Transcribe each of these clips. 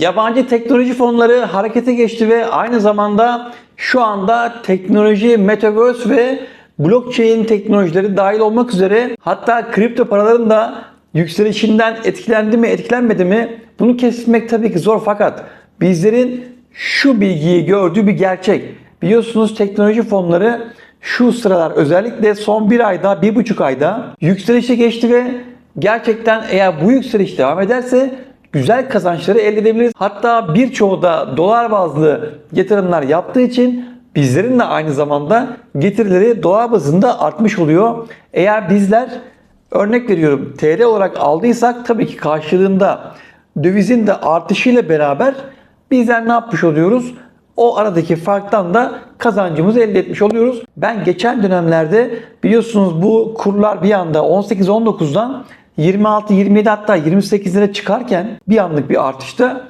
Yabancı teknoloji fonları harekete geçti ve aynı zamanda şu anda teknoloji, metaverse ve blockchain teknolojileri dahil olmak üzere hatta kripto paraların da yükselişinden etkilendi mi etkilenmedi mi bunu kesmek tabii ki zor fakat bizlerin şu bilgiyi gördüğü bir gerçek. Biliyorsunuz teknoloji fonları şu sıralar özellikle son bir ayda, bir buçuk ayda yükselişe geçti ve gerçekten eğer bu yükseliş devam ederse güzel kazançları elde edebiliriz. Hatta birçoğu da dolar bazlı yatırımlar yaptığı için bizlerin de aynı zamanda getirileri dolar bazında artmış oluyor. Eğer bizler örnek veriyorum TL olarak aldıysak tabii ki karşılığında dövizin de artışıyla beraber bizler ne yapmış oluyoruz? O aradaki farktan da kazancımızı elde etmiş oluyoruz. Ben geçen dönemlerde biliyorsunuz bu kurlar bir anda 18-19'dan 26, 27 hatta 28'lere çıkarken bir anlık bir artışta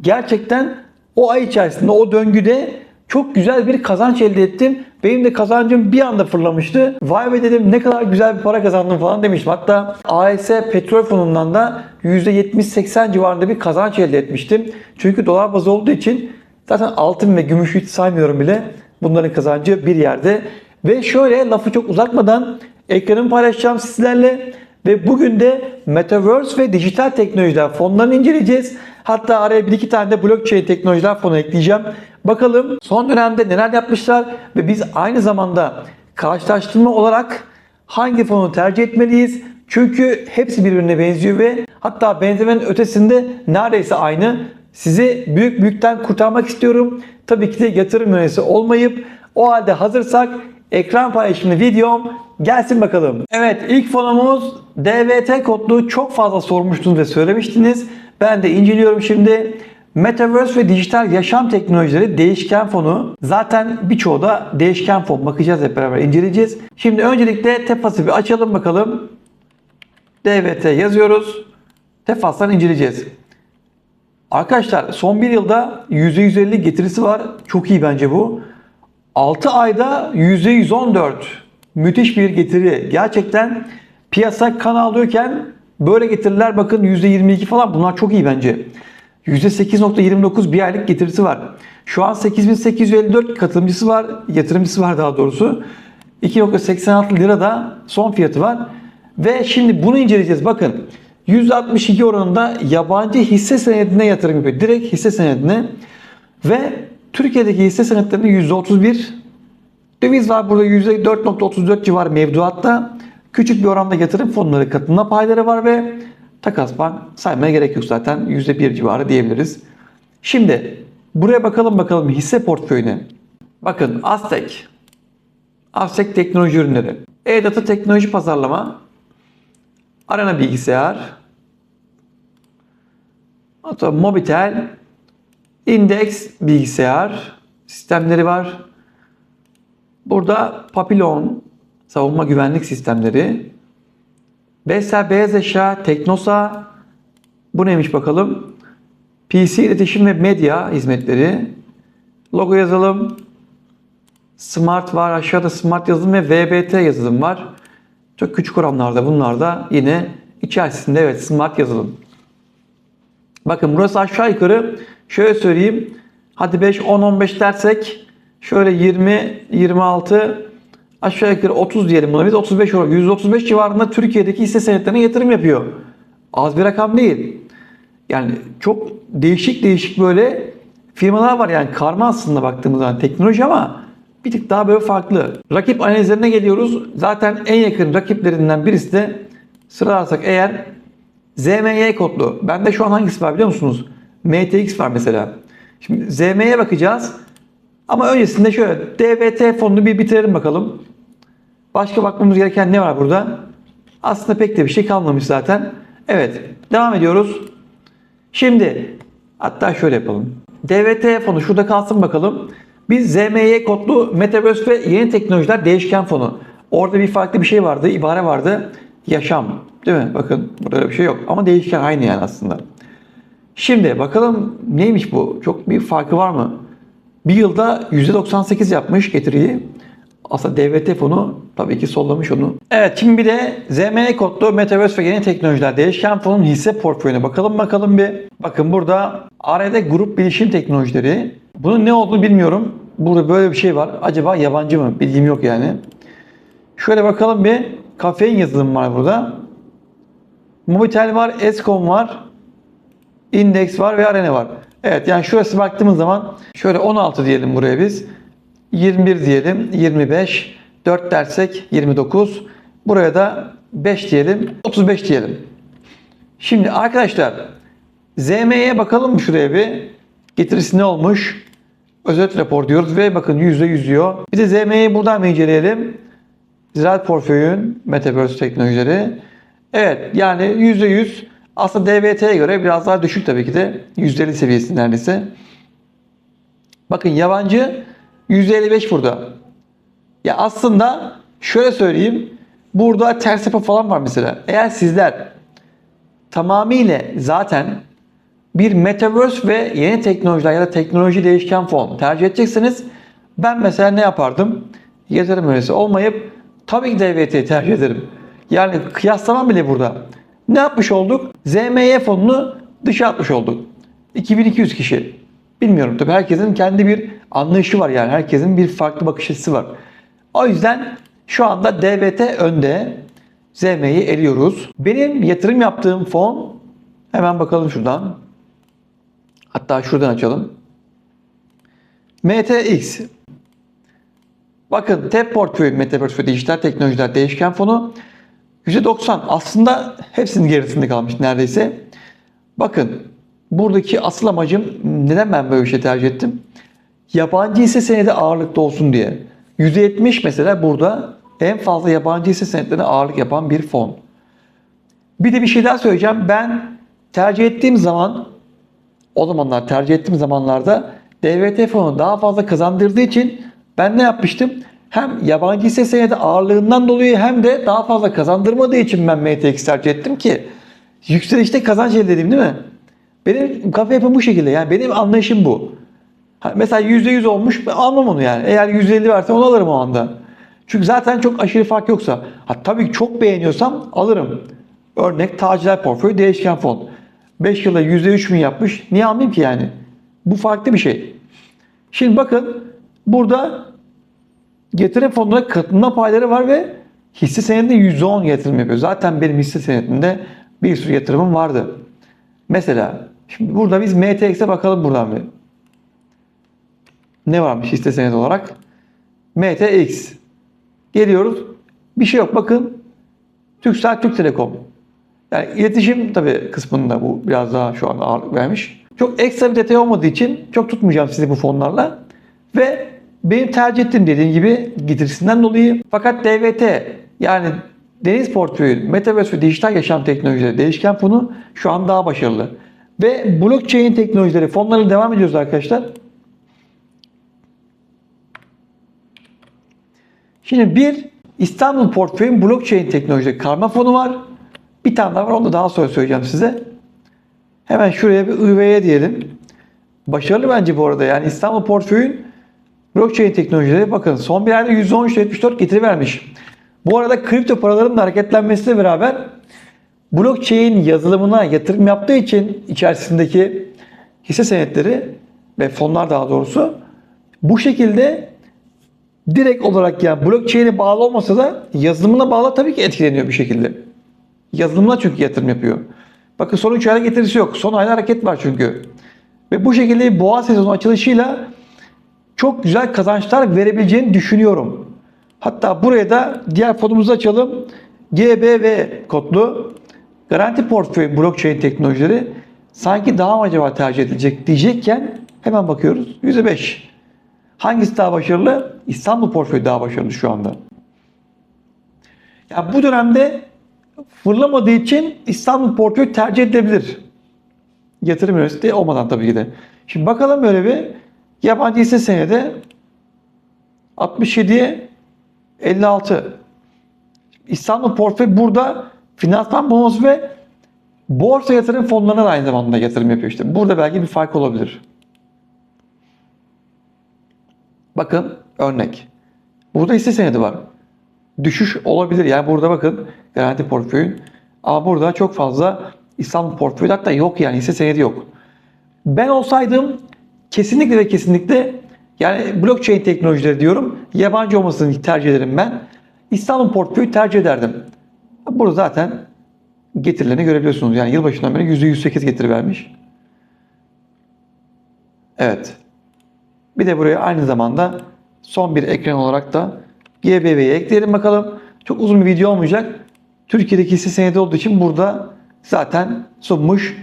gerçekten o ay içerisinde o döngüde çok güzel bir kazanç elde ettim. Benim de kazancım bir anda fırlamıştı. Vay be dedim ne kadar güzel bir para kazandım falan demiştim. Hatta AS petrol fonundan da %70-80 civarında bir kazanç elde etmiştim. Çünkü dolar bazı olduğu için zaten altın ve gümüşü hiç saymıyorum bile. Bunların kazancı bir yerde. Ve şöyle lafı çok uzatmadan ekranımı paylaşacağım sizlerle. Ve bugün de Metaverse ve dijital teknolojiler fonlarını inceleyeceğiz. Hatta araya bir iki tane de blockchain teknolojiler fonu ekleyeceğim. Bakalım son dönemde neler yapmışlar ve biz aynı zamanda karşılaştırma olarak hangi fonu tercih etmeliyiz? Çünkü hepsi birbirine benziyor ve hatta benzemenin ötesinde neredeyse aynı. Sizi büyük büyükten kurtarmak istiyorum. Tabii ki de yatırım yöneticisi olmayıp o halde hazırsak ekran paylaşımlı videom gelsin bakalım. Evet ilk fonumuz DVT kodlu çok fazla sormuştunuz ve söylemiştiniz. Ben de inceliyorum şimdi. Metaverse ve dijital yaşam teknolojileri değişken fonu. Zaten birçoğu da değişken fon. Bakacağız hep beraber inceleyeceğiz. Şimdi öncelikle Tefas'ı bir açalım bakalım. DVT yazıyoruz. Tefas'tan inceleyeceğiz. Arkadaşlar son bir yılda %150 getirisi var. Çok iyi bence bu. 6 ayda %114 müthiş bir getiri. Gerçekten piyasa kan alıyorken böyle getiriler bakın %22 falan bunlar çok iyi bence. %8.29 bir aylık getirisi var. Şu an 8854 katılımcısı var, yatırımcısı var daha doğrusu. 2.86 lira da son fiyatı var. Ve şimdi bunu inceleyeceğiz. Bakın %62 oranında yabancı hisse senedine yatırım yapıyor. Direkt hisse senedine. Ve Türkiye'deki hisse senetlerinde %31 döviz var. Burada %4.34 civarı mevduatta. Küçük bir oranda yatırım fonları katılma payları var ve takas bank saymaya gerek yok zaten. %1 civarı diyebiliriz. Şimdi buraya bakalım bakalım hisse portföyüne. Bakın Aztek. Aztek teknoloji ürünleri. E-Data teknoloji pazarlama. Arena bilgisayar. Hatta Mobitel. Index bilgisayar sistemleri var. Burada Papillon savunma güvenlik sistemleri. Besa Beyaz Teknosa. Bu neymiş bakalım? PC iletişim ve medya hizmetleri. Logo yazalım. Smart var. Aşağıda Smart yazılım ve VBT yazılım var. Çok küçük oranlarda bunlar da yine içerisinde evet Smart yazılım. Bakın burası aşağı yukarı şöyle söyleyeyim. Hadi 5, 10, 15 dersek şöyle 20, 26 aşağı yukarı 30 diyelim buna. Biz 35 olarak 135 civarında Türkiye'deki hisse senetlerine yatırım yapıyor. Az bir rakam değil. Yani çok değişik değişik böyle firmalar var yani karma aslında baktığımız zaman teknoloji ama bir tık daha böyle farklı. Rakip analizlerine geliyoruz. Zaten en yakın rakiplerinden birisi de sıralarsak eğer ZMY kodlu. Bende şu an hangisi var biliyor musunuz? MTX var mesela. Şimdi ZM'ye bakacağız. Ama öncesinde şöyle DVT fonunu bir bitirelim bakalım. Başka bakmamız gereken ne var burada? Aslında pek de bir şey kalmamış zaten. Evet, devam ediyoruz. Şimdi hatta şöyle yapalım. DVT fonu şurada kalsın bakalım. Biz ZMY kodlu Metaverse ve yeni teknolojiler değişken fonu. Orada bir farklı bir şey vardı, ibare vardı. Yaşam. Değil mi? Bakın burada bir şey yok. Ama değişken aynı yani aslında. Şimdi bakalım neymiş bu? Çok bir farkı var mı? Bir yılda %98 yapmış getiriyi. Aslında DVT fonu tabii ki sollamış onu. Evet şimdi bir de ZME kodlu Metaverse ve yeni teknolojiler değişken fonun hisse portföyüne bakalım bakalım bir. Bakın burada ARD grup bilişim teknolojileri. Bunun ne olduğunu bilmiyorum. Burada böyle bir şey var. Acaba yabancı mı? Bilgim yok yani. Şöyle bakalım bir. Kafein yazılımı var burada. Mobitel var, Escom var, Index var ve Arena var. Evet yani şurası baktığımız zaman şöyle 16 diyelim buraya biz. 21 diyelim, 25, 4 dersek 29. Buraya da 5 diyelim, 35 diyelim. Şimdi arkadaşlar ZM'ye bakalım mı şuraya bir? Getirisi ne olmuş? Özet rapor diyoruz ve bakın %100 diyor. Bir de ZM'yi buradan inceleyelim. Ziraat portföyün Metaverse teknolojileri. Evet yani %100 aslında DVT'ye göre biraz daha düşük tabii ki de. %50 seviyesinde neredeyse. Bakın yabancı %55 burada. Ya aslında şöyle söyleyeyim. Burada ters yapı falan var mesela. Eğer sizler tamamıyla zaten bir metaverse ve yeni teknolojiler ya da teknoloji değişken fon tercih edecekseniz ben mesela ne yapardım? Yatırım önerisi olmayıp tabii ki DVT'yi tercih ederim. Yani kıyaslamam bile burada. Ne yapmış olduk? ZMY fonunu dışa atmış olduk. 2200 kişi. Bilmiyorum tabii herkesin kendi bir anlayışı var yani. Herkesin bir farklı bakış açısı var. O yüzden şu anda DVT önde. ZM'yi eliyoruz. Benim yatırım yaptığım fon hemen bakalım şuradan. Hatta şuradan açalım. MTX. Bakın TEP portföyü Metaverse ve Dijital Teknolojiler Değişken Fonu %90 aslında hepsinin gerisinde kalmış neredeyse. Bakın buradaki asıl amacım neden ben böyle bir şey tercih ettim? Yabancı hisse senedi ağırlıkta olsun diye. %70 mesela burada en fazla yabancı hisse senetlerine ağırlık yapan bir fon. Bir de bir şey daha söyleyeceğim. Ben tercih ettiğim zaman o zamanlar tercih ettiğim zamanlarda DVT fonu daha fazla kazandırdığı için ben ne yapmıştım? Hem yabancı hisse senedi ağırlığından dolayı hem de daha fazla kazandırmadığı için ben MTX tercih ettim ki yükselişte kazanç elde edeyim değil mi? Benim kafa yapım bu şekilde yani benim anlayışım bu. Mesela %100 olmuş ben almam onu yani. Eğer %50 verse onu alırım o anda. Çünkü zaten çok aşırı fark yoksa. Ha, tabii ki çok beğeniyorsam alırım. Örnek tacirler portföyü değişken fon. 5 yılda %3 mü yapmış? Niye almayayım ki yani? Bu farklı bir şey. Şimdi bakın burada yatırım fonuna katılma payları var ve hisse senedinde %10 yatırım yapıyor. Zaten benim hisse senedinde bir sürü yatırımım vardı. Mesela şimdi burada biz MTX'e bakalım buradan bir. Ne varmış hisse senedi olarak? MTX. Geliyoruz. Bir şey yok. Bakın Türksel Türk Telekom. Yani iletişim tabii kısmında bu biraz daha şu an ağırlık vermiş. Çok ekstra bir detay olmadığı için çok tutmayacağım sizi bu fonlarla. Ve benim tercih ettiğim dediğim gibi getirisinden dolayı. Fakat DVT yani Deniz Portföyü, Metaverse ve Dijital Yaşam Teknolojileri Değişken Fonu şu an daha başarılı. Ve blockchain teknolojileri fonlarına devam ediyoruz arkadaşlar. Şimdi bir İstanbul Portföy'ün blockchain teknolojileri karma fonu var. Bir tane daha var onu da daha sonra söyleyeceğim size. Hemen şuraya bir IV'ye diyelim. Başarılı bence bu arada. Yani İstanbul Portföy'ün blockchain teknolojileri bakın son bir ayda %13.74 getiri vermiş. Bu arada kripto paraların da hareketlenmesiyle beraber blockchain yazılımına yatırım yaptığı için içerisindeki hisse senetleri ve fonlar daha doğrusu bu şekilde direkt olarak yani blockchain'e bağlı olmasa da yazılımına bağlı tabii ki etkileniyor bir şekilde. Yazılımına çünkü yatırım yapıyor. Bakın son 3 ayda getirisi yok. Son ayda hareket var çünkü. Ve bu şekilde boğa sezonu açılışıyla çok güzel kazançlar verebileceğini düşünüyorum. Hatta buraya da diğer fonumuzu açalım. GBV kodlu garanti portföy blockchain teknolojileri sanki daha mı acaba tercih edilecek diyecekken hemen bakıyoruz. %5. Hangisi daha başarılı? İstanbul portföyü daha başarılı şu anda. Ya bu dönemde fırlamadığı için İstanbul portföyü tercih edilebilir. Yatırım üniversitesi olmadan tabii ki de. Şimdi bakalım böyle bir yabancı hisse senedi 67'ye 56. İstanbul portföy burada finansman bonosu ve borsa yatırım fonlarına da aynı zamanda yatırım yapıyor işte. Burada belki bir fark olabilir. Bakın örnek. Burada hisse senedi var. Düşüş olabilir. Yani burada bakın garanti portföyün. Ama burada çok fazla İstanbul portföyü hatta yok yani hisse senedi yok. Ben olsaydım kesinlikle ve kesinlikle yani blockchain teknolojileri diyorum. Yabancı olmasını tercih ederim ben. İstanbul portföyü tercih ederdim. Burada zaten getirilerini görebiliyorsunuz. Yani yılbaşından beri %108 getiri vermiş. Evet. Bir de buraya aynı zamanda son bir ekran olarak da GBV'yi ekleyelim bakalım. Çok uzun bir video olmayacak. Türkiye'deki hisse senedi olduğu için burada zaten sunmuş.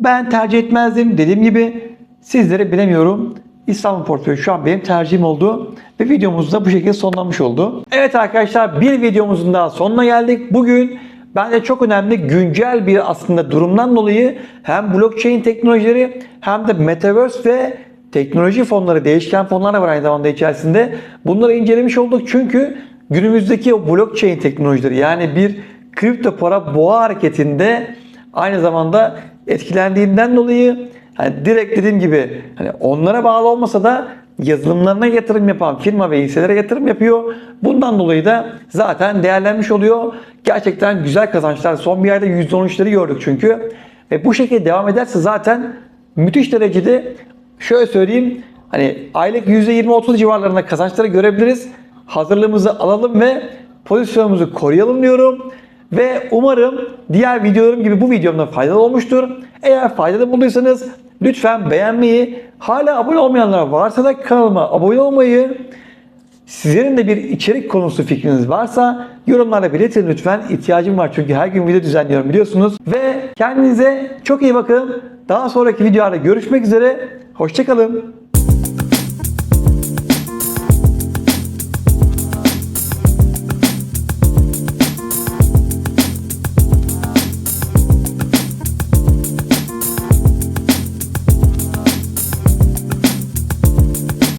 Ben tercih etmezdim. Dediğim gibi sizlere bilemiyorum. İstanbul portföyü şu an benim tercihim oldu. Ve videomuz da bu şekilde sonlanmış oldu. Evet arkadaşlar bir videomuzun daha sonuna geldik. Bugün bence çok önemli güncel bir aslında durumdan dolayı hem blockchain teknolojileri hem de metaverse ve teknoloji fonları, değişken fonlar var aynı zamanda içerisinde. Bunları incelemiş olduk çünkü günümüzdeki o blockchain teknolojileri yani bir kripto para boğa hareketinde aynı zamanda etkilendiğinden dolayı hani direkt dediğim gibi hani onlara bağlı olmasa da yazılımlarına yatırım yapan firma ve hisselere yatırım yapıyor. Bundan dolayı da zaten değerlenmiş oluyor. Gerçekten güzel kazançlar. Son bir ayda %13'leri gördük çünkü. Ve bu şekilde devam ederse zaten müthiş derecede şöyle söyleyeyim hani aylık %20-30 civarlarında kazançları görebiliriz. Hazırlığımızı alalım ve pozisyonumuzu koruyalım diyorum. Ve umarım diğer videolarım gibi bu videomda faydalı olmuştur. Eğer faydalı bulduysanız lütfen beğenmeyi, hala abone olmayanlar varsa da kanalıma abone olmayı, sizlerin de bir içerik konusu fikriniz varsa yorumlarda belirtin lütfen. İhtiyacım var çünkü her gün video düzenliyorum biliyorsunuz. Ve kendinize çok iyi bakın. Daha sonraki videolarda görüşmek üzere. Hoşçakalın.